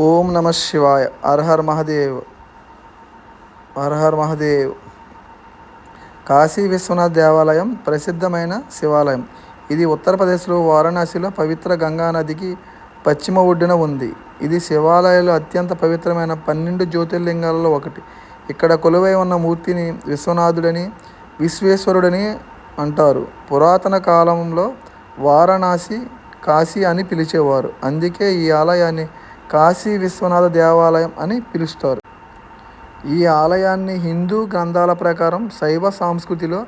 ఓం నమ శివాయ. అర్హర్ మహదేవ్. అర్హర్ మహదేవ్. కాశీ విశ్వనాథ్ దేవాలయం ప్రసిద్ధమైన శివాలయం. ఇది ఉత్తరప్రదేశ్లో వారణాసిలో పవిత్ర గంగా నదికి పశ్చిమ ఒడ్డున ఉంది. ఇది శివాలయాలు అత్యంత పవిత్రమైన పన్నెండు జ్యోతిర్లింగాలలో ఒకటి. ఇక్కడ కొలువై ఉన్న మూర్తిని విశ్వనాథుడని విశ్వేశ్వరుడని అంటారు. పురాతన కాలంలో వారణాసి కాశీ అని పిలిచేవారు. అందుకే ఈ ఆలయాన్ని కాశీ విశ్వనాథ దేవాలయం అని పిలుస్తారు. ఈ ఆలయాన్ని హిందూ గ్రంథాల ప్రకారం శైవ సంస్కృతిలో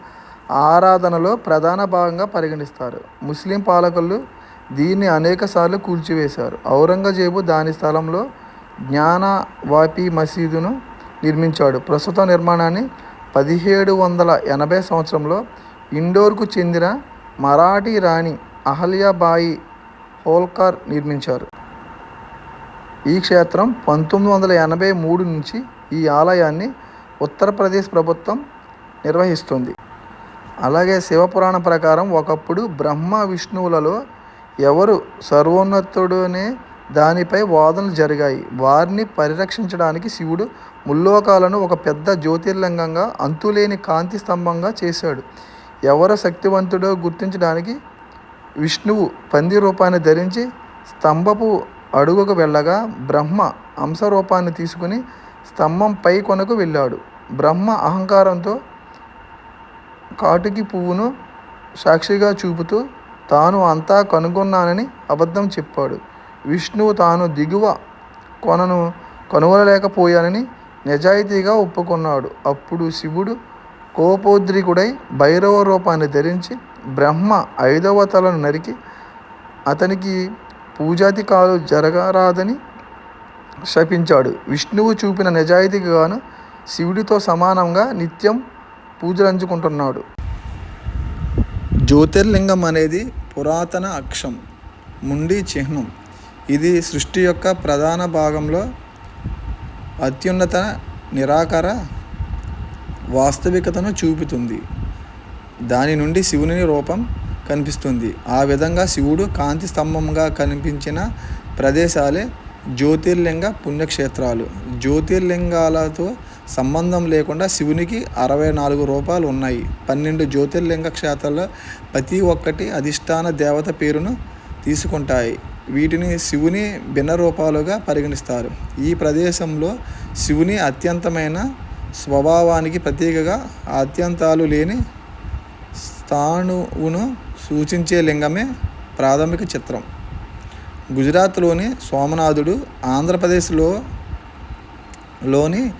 ఆరాధనలో ప్రధాన భాగంగా పరిగణిస్తారు. ముస్లిం పాలకులు దీన్ని అనేకసార్లు కూల్చివేశారు. ఔరంగజేబు దాని స్థలంలో జ్ఞానవాపి మసీదును నిర్మించాడు. ప్రస్తుత నిర్మాణాన్ని పదిహేడు వందల ఎనభై సంవత్సరంలో ఇండోర్కు చెందిన మరాఠీ రాణి అహల్యాబాయి హోల్కర్ నిర్మించారు. ఈ క్షేత్రం పంతొమ్మిది వందల ఎనభై మూడు నుంచి ఈ ఆలయాన్ని ఉత్తరప్రదేశ్ ప్రభుత్వం నిర్వహిస్తుంది. అలాగే శివపురాణ ప్రకారం ఒకప్పుడు బ్రహ్మ విష్ణువులలో ఎవరు సర్వోన్నతుడనే దానిపై వాదనలు జరిగాయి. వారిని పరిరక్షించడానికి శివుడు ముల్లోకాలను ఒక పెద్ద జ్యోతిర్లింగంగా అంతులేని కాంతి స్తంభంగా చేశాడు. ఎవరు శక్తివంతుడో గుర్తించడానికి విష్ణువు పంది రూపాన్ని ధరించి స్తంభపు అడుగుకు వెళ్ళగా బ్రహ్మ అంశరూపాన్ని తీసుకుని స్తంభం పై కొనకు వెళ్ళాడు. బ్రహ్మ అహంకారంతో కాటుకి పువ్వును సాక్షిగా చూపుతూ తాను అంతా కనుగొన్నానని అబద్ధం చెప్పాడు. విష్ణువు తాను దిగువ కొనను కనుగొనలేకపోయానని నిజాయితీగా ఒప్పుకున్నాడు. అప్పుడు శివుడు కోపోద్రికుడై భైరవ రూపాన్ని ధరించి బ్రహ్మ ఐదవ తలను నరికి అతనికి పూజాధికాలు జరగరాదని శపించాడు. విష్ణువు చూపిన నిజాయితీకి గాను శివుడితో సమానంగా నిత్యం పూజలంచుకుంటున్నాడు. జ్యోతిర్లింగం అనేది పురాతన అక్షం ముండి చిహ్నం. ఇది సృష్టి యొక్క ప్రధాన భాగంలో అత్యున్నత నిరాకార వాస్తవికతను చూపుతుంది. దాని నుండి శివుని రూపం కనిపిస్తుంది. ఆ విధంగా శివుడు కాంతి స్తంభంగా కనిపించిన ప్రదేశాలే జ్యోతిర్లింగ పుణ్యక్షేత్రాలు. జ్యోతిర్లింగాలతో సంబంధం లేకుండా శివునికి అరవై నాలుగు రూపాలు ఉన్నాయి. పన్నెండు జ్యోతిర్లింగ క్షేత్రాల్లో ప్రతి ఒక్కటి అధిష్టాన దేవత పేరును తీసుకుంటాయి. వీటిని శివుని భిన్న రూపాలుగా పరిగణిస్తారు. ఈ ప్రదేశంలో శివుని అత్యంతమైన స్వభావానికి ప్రతీకగా అత్యంతాలు లేని స్థాణువును సూచించే లింగమే ప్రాథమిక చిత్రం. గుజరాత్లోని సోమనాథుడు ఆంధ్రప్రదేశ్లో లోని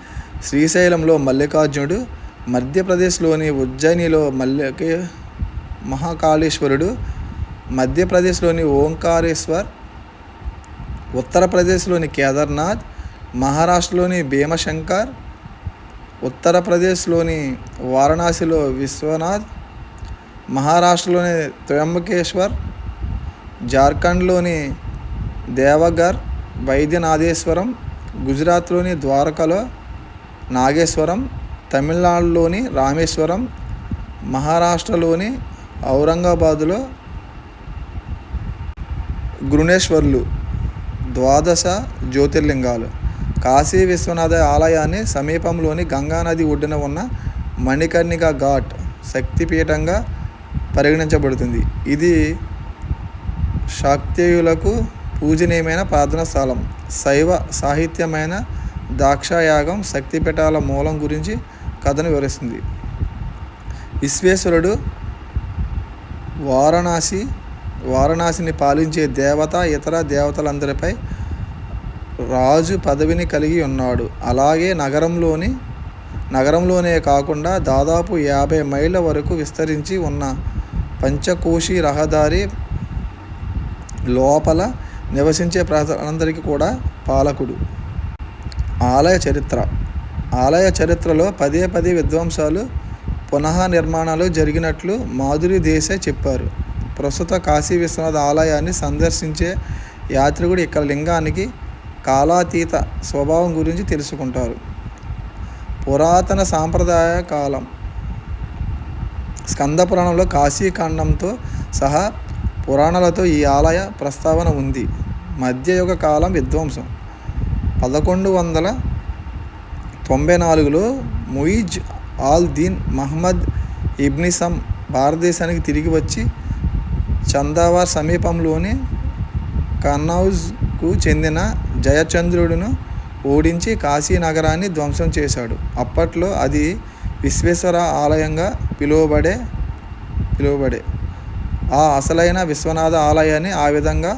శ్రీశైలంలో మల్లికార్జునుడు మధ్యప్రదేశ్లోని ఉజ్జయినిలో మల్లికే మహాకాళేశ్వరుడు మధ్యప్రదేశ్లోని ఓంకారేశ్వర్ ఉత్తరప్రదేశ్లోని కేదార్నాథ్ మహారాష్ట్రలోని భీమశంకర్ ఉత్తరప్రదేశ్లోని వారణాసిలో విశ్వనాథ్ మహారాష్ట్రలోని త్రయంబకేశ్వర్ జార్ఖండ్లోని దేవగర్ వైద్యనాథేశ్వరం గుజరాత్లోని ద్వారకలో నాగేశ్వరం తమిళనాడులోని రామేశ్వరం మహారాష్ట్రలోని ఔరంగాబాదులో గృణేశ్వర్లు ద్వాదశ జ్యోతిర్లింగాలు. కాశీ విశ్వనాథ ఆలయాన్ని సమీపంలోని గంగానది ఒడ్డున ఉన్న మణికర్ణిక ఘాట్ శక్తిపీఠంగా పరిగణించబడుతుంది. ఇది శాక్తేయులకు పూజనీయమైన ప్రార్థనా స్థలం. శైవ సాహిత్యమైన దాక్షాయాగం శక్తిపీఠాల మూలం గురించి కథను వివరిస్తుంది. విశ్వేశ్వరుడు వారణాసి వారణాసిని పాలించే దేవత ఇతర దేవతలందరిపై రాజు పదవిని కలిగి ఉన్నాడు. అలాగే నగరంలోని నగరంలోనే కాకుండా దాదాపు యాభై మైళ్ళ వరకు విస్తరించి ఉన్న పంచకోశి రహదారి లోపల నివసించే ప్రజలందరికీ కూడా పాలకుడు. ఆలయ చరిత్ర. ఆలయ చరిత్రలో పదే పదే విధ్వంసాలు పునః నిర్మాణాలు జరిగినట్లు మాధురి దేశాయ్ చెప్పారు. ప్రస్తుత కాశీ విశ్వనాథ ఆలయాన్ని సందర్శించే యాత్రికుడు ఇక్కడ లింగానికి కాలాతీత స్వభావం గురించి తెలుసుకుంటారు. పురాతన సాంప్రదాయ కాలం. స్కంద పురాణంలో కాశీఖండంతో సహా పురాణాలతో ఈ ఆలయ ప్రస్తావన ఉంది. మధ్యయుగ కాలం విధ్వంసం. పదకొండు వందల తొంభై నాలుగులో ముయిజ్ ఆల్ దీన్ మహమ్మద్ ఇబ్నిసమ్ భారతదేశానికి తిరిగి వచ్చి చందావార్ సమీపంలోని కన్నౌజ్కు చెందిన జయచంద్రుడును ఓడించి కాశీ నగరాన్ని ధ్వంసం చేశాడు. అప్పట్లో అది విశ్వేశ్వర ఆలయంగా పిలువబడే పిలువబడే. ఆ అసలైన విశ్వనాథ ఆలయాన్ని ఆ విధంగా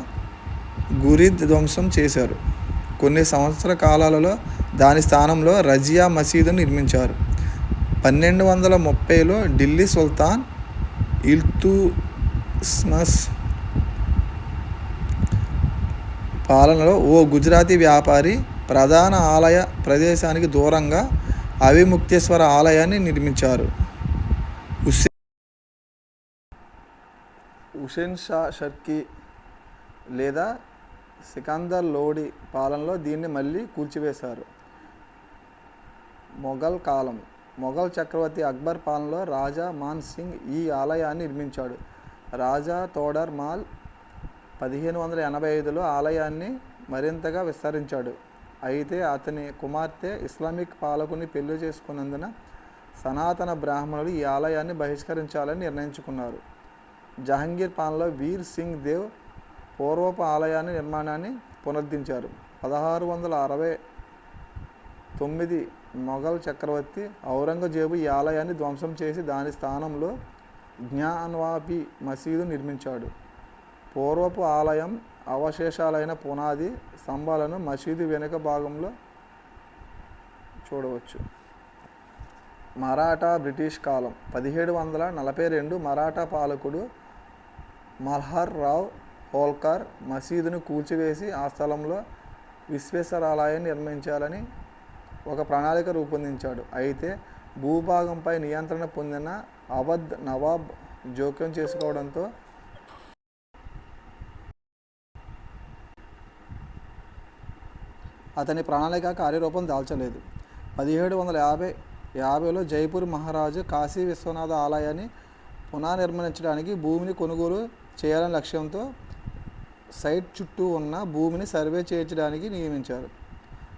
గురి ధ్వంసం చేశారు. కొన్ని సంవత్సర కాలాలలో దాని స్థానంలో రజియా మసీదును నిర్మించారు. పన్నెండు వందల ముప్పైలో ఢిల్లీ సుల్తాన్ ఇల్తుస్మస్ పాలనలో ఓ గుజరాతీ వ్యాపారి ప్రధాన ఆలయ ప్రదేశానికి దూరంగా అవిముక్తేశ్వర ఆలయాన్ని నిర్మించారు. హుస్సేన్ హుసేన్ షా షర్కీ లేదా సికందర్ లోడి పాలనలో దీన్ని మళ్ళీ కూల్చివేశారు. మొఘల్ కాలం మొఘల్ చక్రవర్తి అక్బర్ పాలనలో రాజా మాన్ సింగ్ ఈ ఆలయాన్ని నిర్మించాడు. రాజా తోడర్ మాల్ పదిహేను వందల ఎనభై ఐదులో ఆలయాన్ని మరింతగా విస్తరించాడు. అయితే అతని కుమార్తె ఇస్లామిక్ పాలకుని పెళ్ళి చేసుకున్నందున సనాతన బ్రాహ్మణులు ఈ ఆలయాన్ని బహిష్కరించాలని నిర్ణయించుకున్నారు. జహంగీర్ పాలనలో వీర్ సింగ్ దేవ్ పూర్వపు ఆలయాన్ని నిర్మాణాన్ని పునరుద్ధరించారు. పదహారు వందల అరవై తొమ్మిది మొఘల్ చక్రవర్తి ఔరంగజేబు ఈ ఆలయాన్ని ధ్వంసం చేసి దాని స్థానంలో జ్ఞాన్వాపి మసీదు నిర్మించాడు. పూర్వపు ఆలయం అవశేషాలైన పునాది స్తంభాలను మసీదు వెనుక భాగంలో చూడవచ్చు. మరాఠా బ్రిటిష్ కాలం పదిహేడు వందల నలభై రెండు మరాఠా పాలకుడు మల్హర్ రావ్ హోల్కర్ మసీదును కూల్చివేసి ఆ స్థలంలో విశ్వేశ్వరాలయాన్ని నిర్మించాలని ఒక ప్రణాళిక రూపొందించాడు. అయితే భూభాగంపై నియంత్రణ పొందిన అవధ్ నవాబ్ జోక్యం చేసుకోవడంతో అతని ప్రణాళిక కార్యరూపం దాల్చలేదు. పదిహేడు వందల యాభై యాభైలో జైపూర్ మహారాజు కాశీ విశ్వనాథ ఆలయాన్ని పునర్నిర్మించడానికి భూమిని కొనుగోలు చేయాలనే లక్ష్యంతో సైట్ చుట్టూ ఉన్న భూమిని సర్వే చేయించడానికి నియమించారు.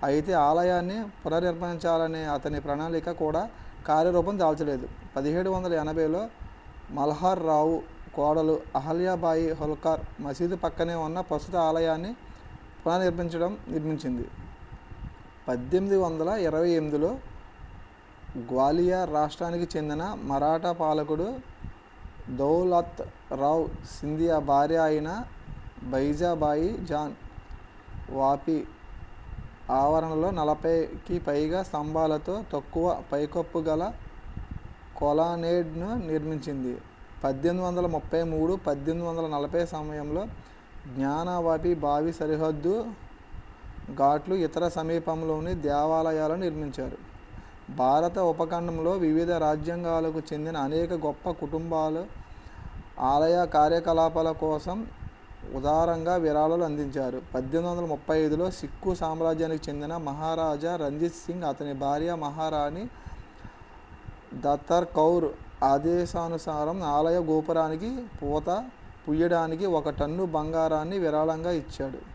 అయితే ఆలయాన్ని పునర్నిర్మించాలనే అతని ప్రణాళిక కూడా కార్యరూపం దాల్చలేదు. పదిహేడు వందల ఎనభైలో మల్హార్ రావు కోడలు అహల్యాబాయి హోల్కర్ మసీదు పక్కనే ఉన్న ప్రస్తుత ఆలయాన్ని పునర్నిర్మించడం నిర్మించింది. పద్దెనిమిది వందల ఇరవై ఎనిమిదిలో గ్వాలియర్ రాష్ట్రానికి చెందిన మరాఠా పాలకుడు దౌలత్ రావ్ సింధియా భార్య అయిన బైజాబాయి జాన్ వాపి ఆవరణలో నలభైకి పైగా స్తంభాలతో తక్కువ పైకప్పు గల కొలానేడ్ను నిర్మించింది. పద్దెనిమిది వందల ముప్పై మూడు పద్దెనిమిది వందల నలభై సమయంలో జ్ఞానవాపి బావి సరిహద్దు ఘాట్లు ఇతర సమీపంలోని దేవాలయాలను నిర్మించారు. భారత ఉపఖండంలో వివిధ రాజ్యాంగాలకు చెందిన అనేక గొప్ప కుటుంబాలు ఆలయ కార్యకలాపాల కోసం ఉదారంగా విరాళాలు అందించారు. పద్దెనిమిది వందల ముప్పై ఐదులో సిక్కు సామ్రాజ్యానికి చెందిన మహారాజా రంజిత్ సింగ్ అతని భార్య మహారాణి దత్తర్ కౌర్ ఆదేశానుసారం ఆలయ గోపురానికి పూత పుయ్యడానికి ఒక టన్ను బంగారాన్ని విరాళంగా ఇచ్చాడు.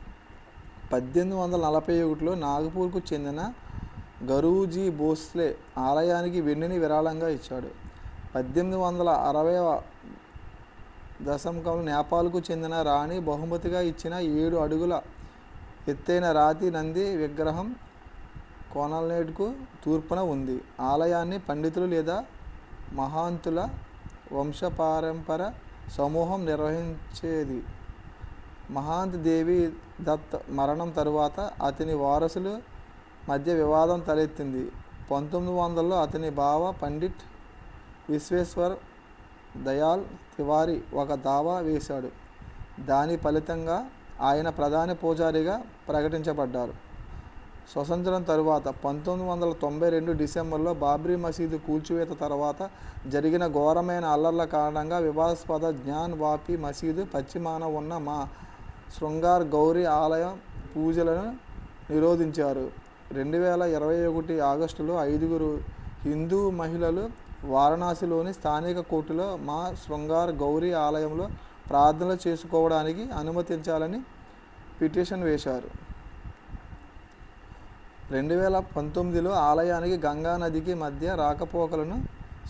పద్దెనిమిది వందల నలభై ఒకటిలో నాగపూర్కు చెందిన గరూజీ భోస్లే ఆలయానికి వెండిని విరాళంగా ఇచ్చాడు. పద్దెనిమిది వందల అరవై దశకంలో నేపాల్కు చెందిన రాణి బహుమతిగా ఇచ్చిన ఏడు అడుగుల ఎత్తైన రాతి నంది విగ్రహం కోనల్నేడ్కు తూర్పున ఉంది. ఆలయాన్ని పండితులు లేదా మహాంతుల వంశపారంపర సమూహం నిర్వహించేది. మహాంత్ దేవి దత్ మరణం తరువాత అతని వారసులు మధ్య వివాదం తలెత్తింది. పంతొమ్మిది వందలలో అతని బావ పండిట్ విశ్వేశ్వర్ దయాల్ తివారీ ఒక దావా వేశాడు. దాని ఫలితంగా ఆయన ప్రధాని పూజారిగా ప్రకటించబడ్డారు. స్వతంత్రం తరువాత పంతొమ్మిది వందల తొంభై రెండు డిసెంబర్లో బాబ్రీ మసీదు కూల్చివేత తర్వాత జరిగిన ఘోరమైన అల్లర్ల కారణంగా వివాదాస్పద జ్ఞాన్ వాపి మసీదు పశ్చిమాన ఉన్న మా శృంగార్ గౌరీ ఆలయ పూజలను నిరోధించారు. రెండు వేల ఇరవై ఒకటి ఆగస్టులో ఐదుగురు హిందూ మహిళలు వారణాసిలోని స్థానిక కోర్టులో మా శృంగార్ గౌరీ ఆలయంలో ప్రార్థనలు చేసుకోవడానికి అనుమతించాలని పిటిషన్ వేశారు. రెండు వేల పంతొమ్మిదిలో ఆలయానికి గంగా నదికి మధ్య రాకపోకలను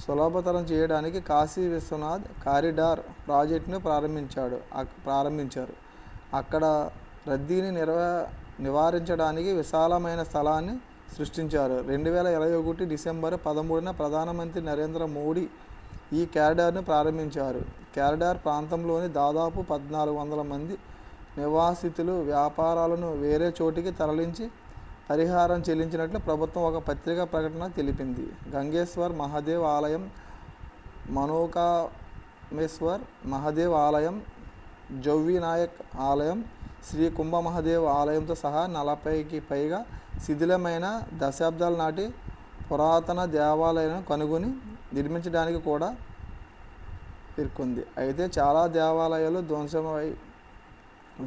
సులభతరం చేయడానికి కాశీ విశ్వనాథ్ కారిడార్ ప్రాజెక్టును ప్రారంభించాడు ప్రారంభించారు. అక్కడ రద్దీని నిర్వ నివారించడానికి విశాలమైన స్థలాన్ని సృష్టించారు. రెండు వేల ఇరవై ఒకటి డిసెంబర్ పదమూడున ప్రధానమంత్రి నరేంద్ర మోడీ ఈ క్యారిడార్ను ప్రారంభించారు. క్యారిడార్ ప్రాంతంలోని దాదాపు పద్నాలుగు వందల మంది నివాసితులు వ్యాపారాలను వేరే చోటికి తరలించి పరిహారం చెల్లించినట్లు ప్రభుత్వం ఒక పత్రికా ప్రకటన తెలిపింది. గంగేశ్వర్ మహాదేవ్ ఆలయం మనోకామేశ్వర్ మహాదేవ్ ఆలయం జౌవి నాయక్ ఆలయం శ్రీ కుంభమహాదేవ్ ఆలయంతో సహా నలభైకి పైగా శిథిలమైన దశాబ్దాల నాటి పురాతన దేవాలయాలను కనుగొని నిర్మించడానికి కూడా పేర్కొంది. అయితే చాలా దేవాలయాలు ధ్వంసమై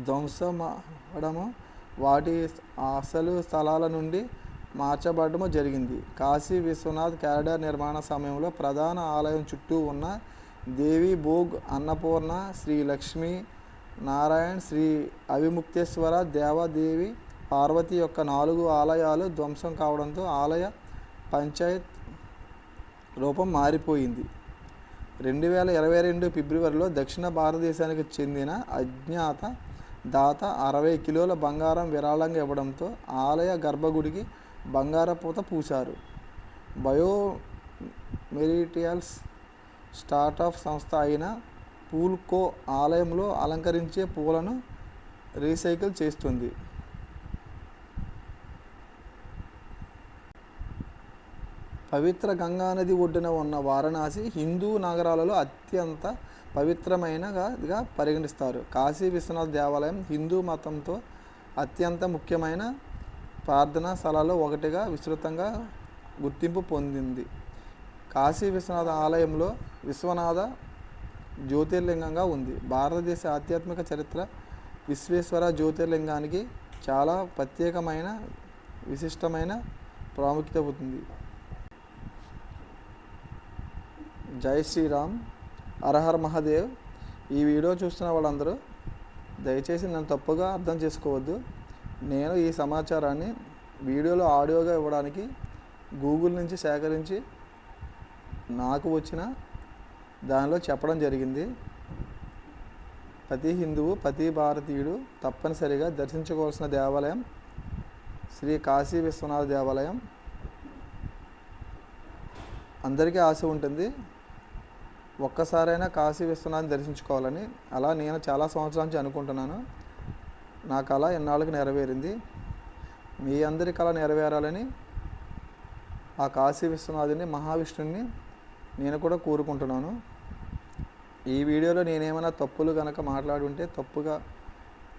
ధ్వంసమవడము వాటి అసలు స్థలాల నుండి మార్చబడము జరిగింది. కాశీ విశ్వనాథ్ క్యారిడార్ నిర్మాణ సమయంలో ప్రధాన ఆలయం చుట్టూ ఉన్న దేవి భోగ్ అన్నపూర్ణ శ్రీ లక్ష్మి నారాయణ్ శ్రీ అవిముక్తేశ్వర దేవదేవి పార్వతి యొక్క నాలుగు ఆలయాలు ధ్వంసం కావడంతో ఆలయ పంచాయత్ రూపం మారిపోయింది. రెండు వేల ఇరవై రెండు ఫిబ్రవరిలో దక్షిణ భారతదేశానికి చెందిన అజ్ఞాత దాత అరవై కిలోల బంగారం విరాళంగా ఇవ్వడంతో ఆలయ గర్భగుడికి బంగారపూత పూశారు. బయో మెరిటియల్స్ స్టార్టప్ సంస్థ అయిన పూల్కో ఆలయంలో అలంకరించే పూలను రీసైకిల్ చేస్తుంది. పవిత్ర గంగానది ఒడ్డున ఉన్న వారణాసి హిందూ నగరాలలో అత్యంత పవిత్రమైనగా పరిగణిస్తారు. కాశీ విశ్వనాథ్ దేవాలయం హిందూ మతంతో అత్యంత ముఖ్యమైన ప్రార్థనా స్థలాల్లో ఒకటిగా విస్తృతంగా గుర్తింపు పొందింది. కాశీ విశ్వనాథ ఆలయంలో విశ్వనాథ జ్యోతిర్లింగంగా ఉంది. భారతదేశ ఆధ్యాత్మిక చరిత్ర విశ్వేశ్వర జ్యోతిర్లింగానికి చాలా ప్రత్యేకమైన విశిష్టమైన ప్రాముఖ్యత అవుతుంది జై శ్రీరామ్. అరహర్ మహాదేవ్. ఈ వీడియో చూస్తున్న వాళ్ళందరూ దయచేసి నన్ను తప్పుగా అర్థం చేసుకోవద్దు. నేను ఈ సమాచారాన్ని వీడియోలో ఆడియోగా ఇవ్వడానికి గూగుల్ నుంచి సేకరించి నాకు వచ్చిన దానిలో చెప్పడం జరిగింది. ప్రతి హిందువు ప్రతి భారతీయుడు తప్పనిసరిగా దర్శించుకోవాల్సిన దేవాలయం శ్రీ కాశీ విశ్వనాథ దేవాలయం. అందరికీ ఆశ ఉంటుంది. ఒక్కసారైనా కాశీ విశ్వనాథ్ని దర్శించుకోవాలని. అలా నేను చాలా సంవత్సరాల నుంచి అనుకుంటున్నాను. నా కళ ఎన్నాళ్ళకి నెరవేరింది? మీ అందరి కళ నెరవేరాలని ఆ కాశీ విశ్వనాథుని మహావిష్ణుని నేను కూడా కోరుకుంటున్నాను. ఈ వీడియోలో నేనేమైనా తప్పులు కనుక మాట్లాడి ఉంటే తప్పుగా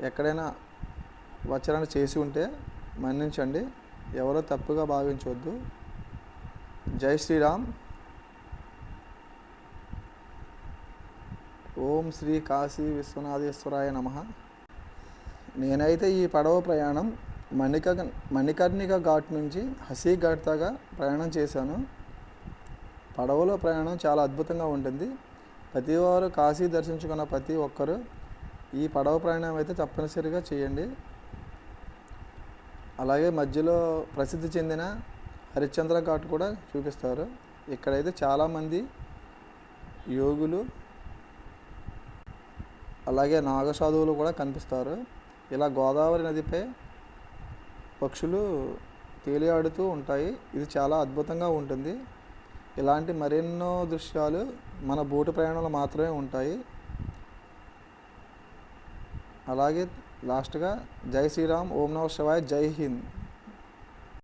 ఎక్కడైనా వచ్చరణ చేసి ఉంటే మన్నించండి. ఎవరో తప్పుగా భావించవద్దు జై శ్రీరామ్. ఓం శ్రీ కాశీ విశ్వనాథేశ్వరాయ నమ. నేనైతే ఈ పడవ ప్రయాణం మణిక మణికర్ణిక ఘాట్ నుంచి హసీ ఘాట్ దాకా ప్రయాణం చేశాను. పడవలో ప్రయాణం చాలా అద్భుతంగా ఉంటుంది. ప్రతివారు కాశీ దర్శించుకున్న ప్రతి ఒక్కరూ ఈ పడవ ప్రయాణం అయితే తప్పనిసరిగా చేయండి. అలాగే మధ్యలో ప్రసిద్ధి చెందిన హరిశ్చంద్ర ఘాట్ కూడా చూపిస్తారు. ఇక్కడైతే చాలామంది యోగులు అలాగే నాగసాధువులు కూడా కనిపిస్తారు. ఇలా గోదావరి నదిపై పక్షులు తేలియాడుతూ ఉంటాయి. ఇది చాలా అద్భుతంగా ఉంటుంది. ఇలాంటి మరెన్నో దృశ్యాలు మన బోటు ప్రయాణంలో మాత్రమే ఉంటాయి. అలాగే లాస్ట్గా జై శ్రీరామ్ ఓం నమ శివాయ్ జై హింద్.